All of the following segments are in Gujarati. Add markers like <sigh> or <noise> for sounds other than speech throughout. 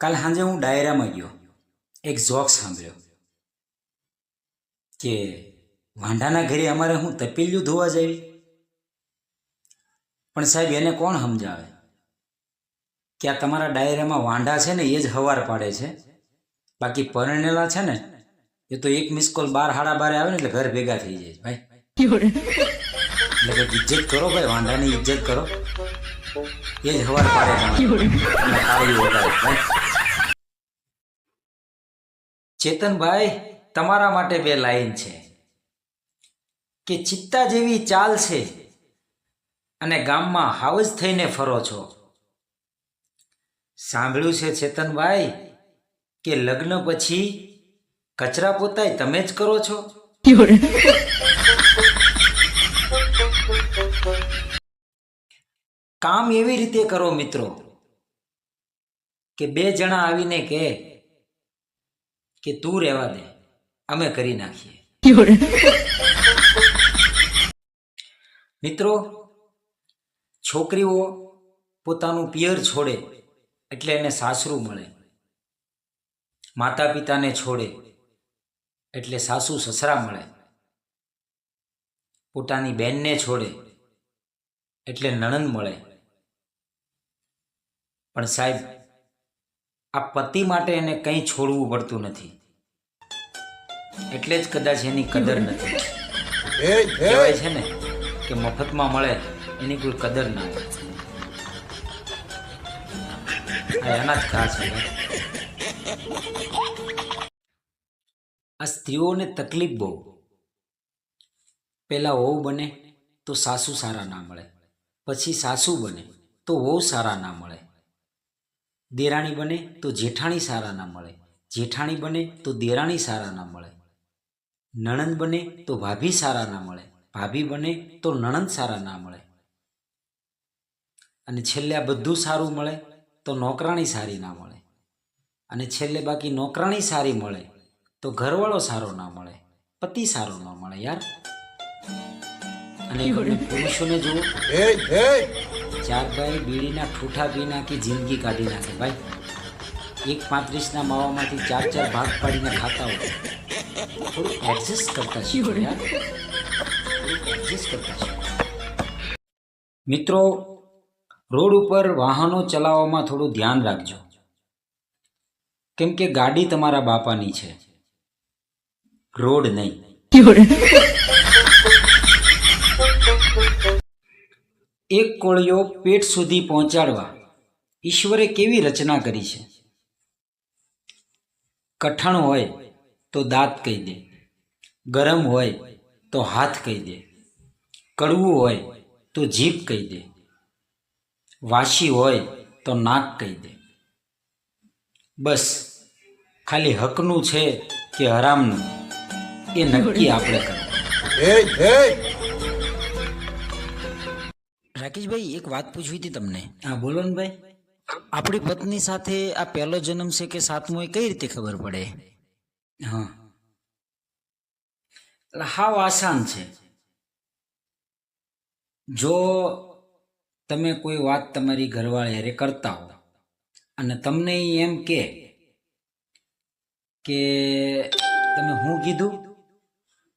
કાલ સાંજે હું ડાયરામાં ગયો. એક જોક સાંભળ્યો કે વાંઢાના ઘરે અમારે હું તપેલિયું ધોવા જાવી. પણ સાહેબ એને કોણ સમજાવે? કે આ તમારા ડાયરામાં વાંઢા છે ને એ જ હવાર પાડે છે. બાકી પરણેલા છે ને એ તો એક મિસ કોલ બાર હાડા બારે આવે ને એટલે ઘર ભેગા થઈ જાય ભાઈ. એટલે કંઈક ઇજ્જત કરો ભાઈ વાંઢાની ઇજ્જત કરો. એ જ હવાર પાડે <laughs> ચેતનભાઈ, તમારા માટે બે લાઈન છે. કે ચિત્તા જેવી ચાલ છે અને ગામમાં હાવજ થઈને ફરો છો. સાંભળ્યું છે ચેતનભાઈ કે લગ્ન પછી કચરા પોતાય તમે જ કરો છો? કામ એવી રીતે કરો મિત્રો કે બે જણા આવીને કહે કે તું રહેવા દે. અમે કરી નાખીએ. મિત્રો છોકરીઓ પોતાનું પિયર છોડે એટલે એને સાસરું મળે. માતા પિતાને છોડે એટલે સાસુ સસરા મળે. પોતાની બેનને છોડે એટલે નણંદ મળે. પણ સાહેબ આ પતિ માટે એને કંઈ છોડવું પડતું નથી. એટલે જ કદાચ એની કદર નથી. કહેવાય છે ને કે મફતમાં મળે એની કોઈ કદર ના હોય. એના જ ઘા છે. આ સ્ત્રીઓને તકલીફ બહુ. પહેલાં વહુ બને તો સાસુ સારા ના મળે. પછી સાસુ બને તો વહુ સારા ના મળે. દેરાણી બને તો જેઠાણી સારા ના મળે. જેઠાણી બને તો દેરાણી સારા ના મળે. નણંદ બને તો ભાભી સારા ના મળે. ભાભી બને તો નણંદ સારા ના મળે. અને છેલ્લે આ બધું સારું મળે તો નોકરાણી સારી ના મળે. અને છેલ્લે બાકી નોકરાણી સારી મળે તો ઘરવાળો સારો ના મળે. પતિ સારો ના મળે યાર. અને પુરુષોને જુઓ. ચાર ભાઈ બીડીના ઠૂઠા પી નાખી જિંદગી કાઢી નાખે. ભાઈ એક પાંત્રીસના માવામાંથી ચાર ચાર ભાગ પાડીને ખાતા હોય. થોડું એડજસ્ટ કરતા શીખો યાર. એડજસ્ટ કરતા શીખો. મિત્રો રોડ ઉપર વાહનો ચલાવવામાં થોડું ધ્યાન રાખજો. કેમ કે ગાડી તમારા બાપાની છે. રોડ નહીં. એક કોળિયો પેટ સુધી પહોંચાડવા ઈશ્વરે કેવી રચના કરી છે? કઠણ હોય તો દાંત કહી દે, ગરમ હોય તો હાથ કહી દે, કડવું હોય તો જીભ કહી દે, વાસી હોય તો નાક કહી દે. બસ, ખાલી હકનું છે કે હરામનું, એ નક્કી આપણે કરવું રાકેશભાઈ એક વાત પૂછવી હતી તમને. હા બોલો ને ભાઈ. આપણી પત્ની સાથે આ પહેલો જન્મ છે કે સાતમો એ કઈ રીતે ખબર પડે? હા. એટલે હાવ આસાન છે. જો તમે કોઈ વાત તમારી ઘરવાળી હારે કરતા હો અને તમને એમ કે કે તમે હું કીધું?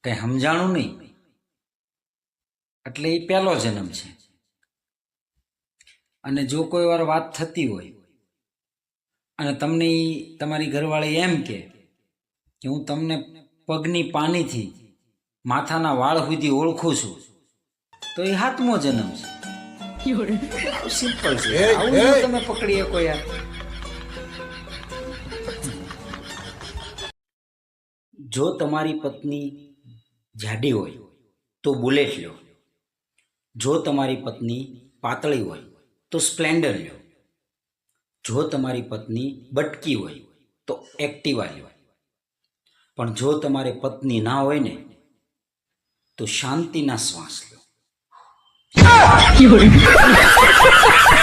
કઈ સમજાણું નહીં. એટલે એ પહેલો જન્મ છે. અને જો કોઈ વાર વાત થતી હોય અને તમને તમારી ઘરવાળી એમ કે હું તમને પગની પાનીથી માથાના વાળ સુધી ઓળખું છું તો એ હાથમો જન્મ છે. સિમ્પલ છે. આવું તમે પકડી શકો યાર જો તમારી પત્ની જાડી હોય તો બુલેટ લો. જો તમારી પત્ની પાતળી હોય તો સ્પ્લેન્ડર લો જો તમારી પત્ની બટકી હોય તો એક્ટિવા લ્યો. પણ જો તમારે પત્ની ના હોય ને, તો શાંતિના શ્વાસ લો <laughs>